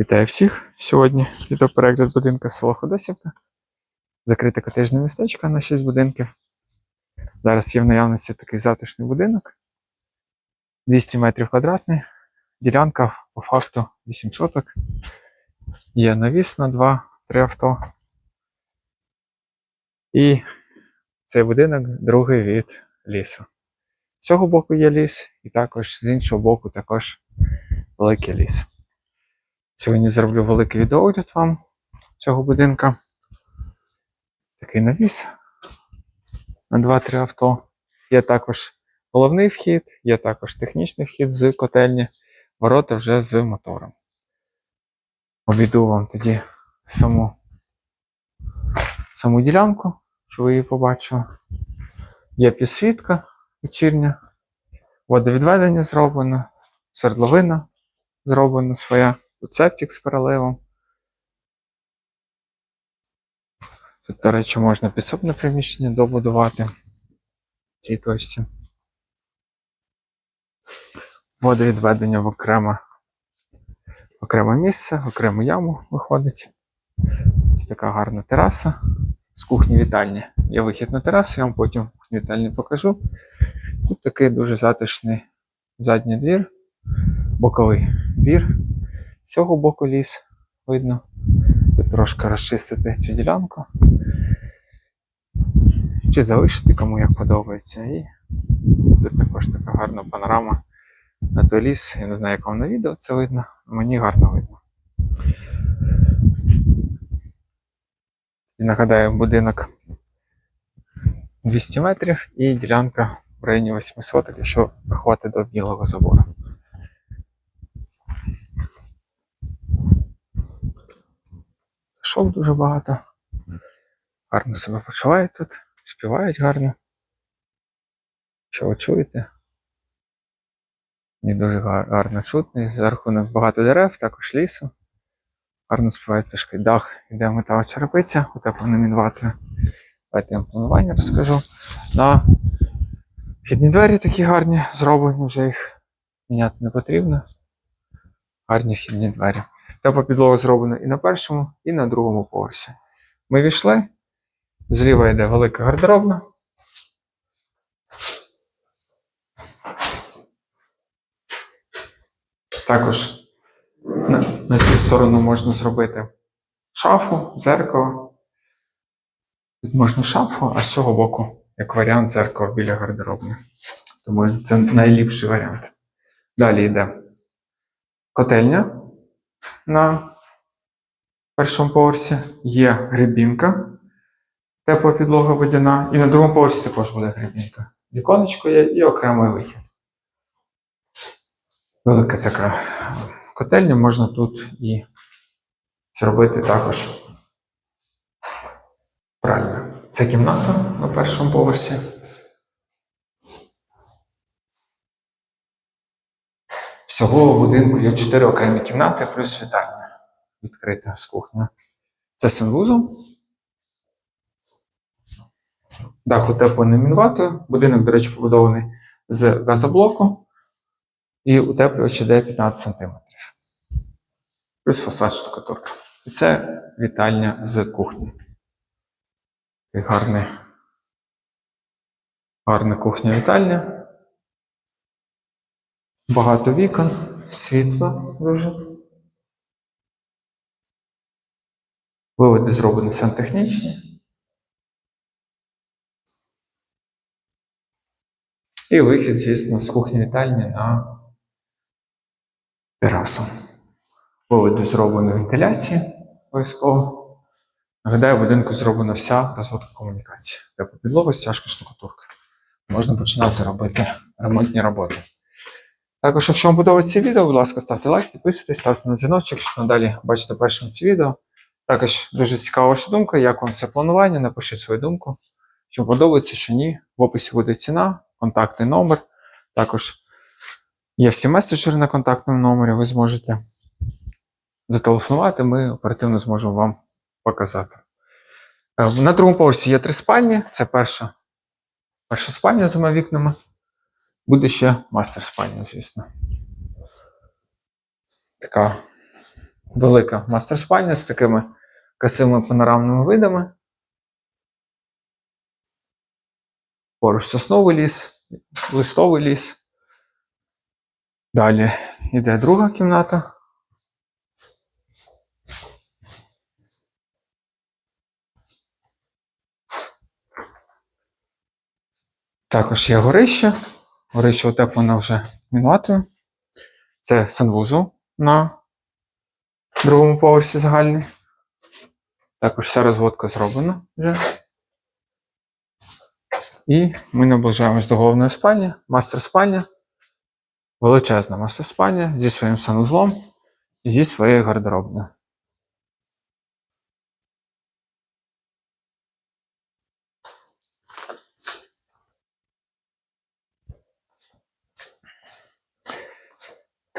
Вітаю всіх! Сьогодні відеоперегляд будинка село Ходосівка. Закрите котежне містечко на 6 будинків. Зараз є в наявності такий затишний будинок. 200 метрів квадратний. Ділянка по факту 8 соток. Є навіс на 2-3 авто. І цей будинок другий від лісу. З цього боку є ліс, і також з іншого боку також великий ліс. Сьогодні зроблю великий відеогляд вам цього будинка. Такий навіс на 2-3 авто. Є також головний вхід, є також технічний вхід з котельні, ворота вже з мотором. Обійду вам тоді саму, саму ділянку, що ви її побачили. Є підсвітка вечірня, водовідведення зроблено, свердловина зроблена своя. Тут з переливом. Тут, до речі, можна підсобне приміщення добудувати в цій точці. Водовідведення в окреме, окреме місце, окрему яму виходить. Ось така гарна тераса з кухні вітальні. Є вихід на терасу, я вам потім кухню вітальні покажу. Тут такий дуже затишний задній двір, боковий двір. З цього боку ліс видно. Тут трошки розчистити цю ділянку. Чи залишити, кому як подобається. І тут також така гарна панорама на той ліс. Я не знаю, як вам на відео це видно, мені гарно видно. І нагадаю, будинок 200 метрів і ділянка в районі 800, якщо приходити до білого забору. Шов дуже багато. Гарно себе почувають тут, співають гарно. Що ви чуєте? Мені дуже гарно чутно. За рахунок багато дерев, також лісу. Гарно співають трошки дах, іде металова черепиця, утеплена мінватою. Давайте я планування розкажу. На вхідні двері такі гарні, зроблені, вже їх міняти не потрібно. Гарні вхідні двері. Тепла підлога зроблена і на першому, і на другому поверсі. Ми війшли. Зліва йде велика гардеробна. Також на, на цю сторону можна зробити шафу, дзеркало. Тут можна шафу, а з цього боку, як варіант, дзеркало біля гардеробни. Тому це найліпший варіант. Далі йде котельня на першому поверсі є грибінка, тепла підлога водяна, і на другому поверсі також буде грибінка. Віконечко є і окремий вихід. Велика така котельня, можна тут і зробити також правильно. Це кімната на першому поверсі. Всього у будинку є 4 окремі кімнати, плюс вітальня відкрита з кухня. Це санвузол. Дах утеплений мінватою. Будинок, до речі, побудований з газоблоку. І утеплювач іде 15 см. Плюс фасад штукатурка. І це вітальня з кухні. Такий. Гарна кухня-вітальня. Багато вікон, світло дуже. Виводи зроблені сантехнічні. І вихід, звісно, з кухні вітальні на терасу. Виводи зроблені вентиляції обов'язково. Нагадаю, в будинку зроблена вся розводка комунікації. Тепла підлога, стяжка, штукатурка. Можна починати робити ремонтні роботи. Також, якщо вам подобається відео, будь ласка, ставте лайк, підписуйтесь, ставте на дзвіночок, щоб надалі бачите першим ці відео. Також дуже цікава ваша думка, як вам це планування, напишіть свою думку. Що подобається, що ні. В описі буде ціна, контактний номер. Також є всі меседжери на контактному номері, ви зможете зателефонувати, ми оперативно зможемо вам показати. Е, На другому поверсі є три спальні. Це перша, перша спальня з двома вікнами. Буде ще мастер спальня, звісно. Така велика мастер-спальня з такими красивими панорамними видами. Поруч сосновий ліс, листовий ліс. Далі йде друга кімната. Також є горище. Горище утеплено вже мінватою. Це санвузол на другому поверсі загальний. Також вся розводка зроблена вже. І ми наближаємось до головної спальні, мастер спальня. Величезна мастер спальня зі своїм санузлом і зі своєю гардеробною.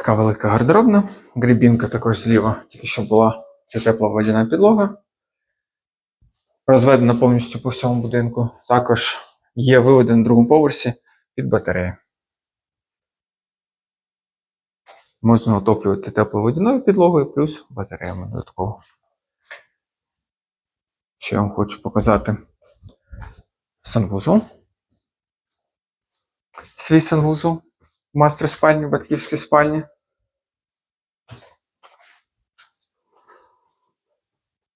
Така велика гардеробна. Грібінка також зліва, тільки що була це тепла водяна підлога. Розведена повністю по всьому будинку. Також є виводи на другому поверсі під батареї. Можна отоплювати тепловодяною підлогою плюс батареями додатково. Ще я вам хочу показати санвузол. Свій санвузол мастер спальні, батьківській спальні.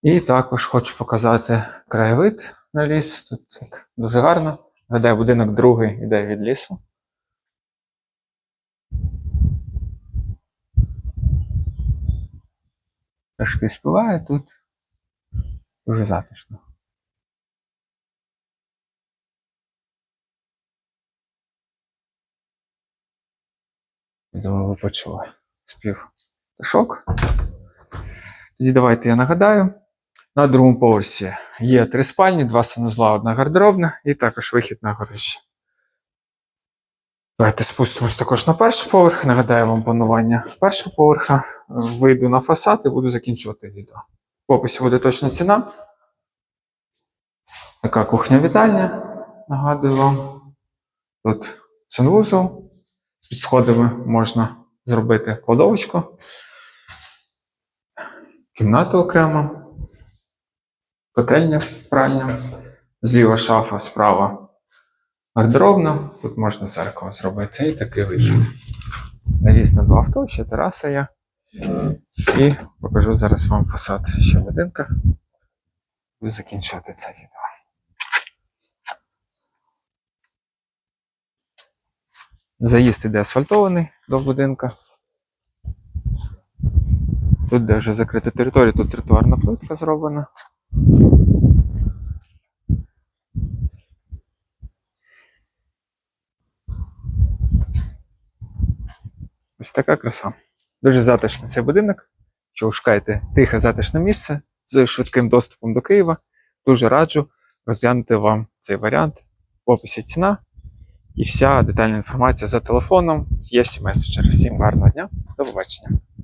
І також хочу показати краєвид на ліс. Тут так дуже гарно. Гадаю, будинок другий йде від лісу. Пташки співають тут. Дуже затишно. Думаю, ви почули спів пташок. Тоді давайте я нагадаю. На другому поверсі є три спальні, два санузла, одна гардеробна і також вихід на горище. Давайте спустимось також на перший поверх. Нагадаю вам планування першого поверха. Вийду на фасад і буду закінчувати відео. В описі буде точна ціна. Така кухня-вітальня. Нагадую вам. Тут санвузол. Під сходами можна зробити кладовочку. Кімната окремо. Котельня пральня. Зліва шафа, справа гардеробна. Тут можна зеркало зробити і такий вихід. Навіс на два авто, ще тераса є. І покажу зараз вам фасад ще будинка. Буду закінчувати це відео. Заїзд іде асфальтований до будинка. Тут, де вже закрита територія, тут тротуарна плитка зроблена. Ось така краса. Дуже затишний цей будинок. Ви шукаєте тихе затишне місце з швидким доступом до Києва, дуже раджу розглянути вам цей варіант. В описі ціна і вся детальна інформація за телефоном є в меседжер. Всім гарного дня, до побачення.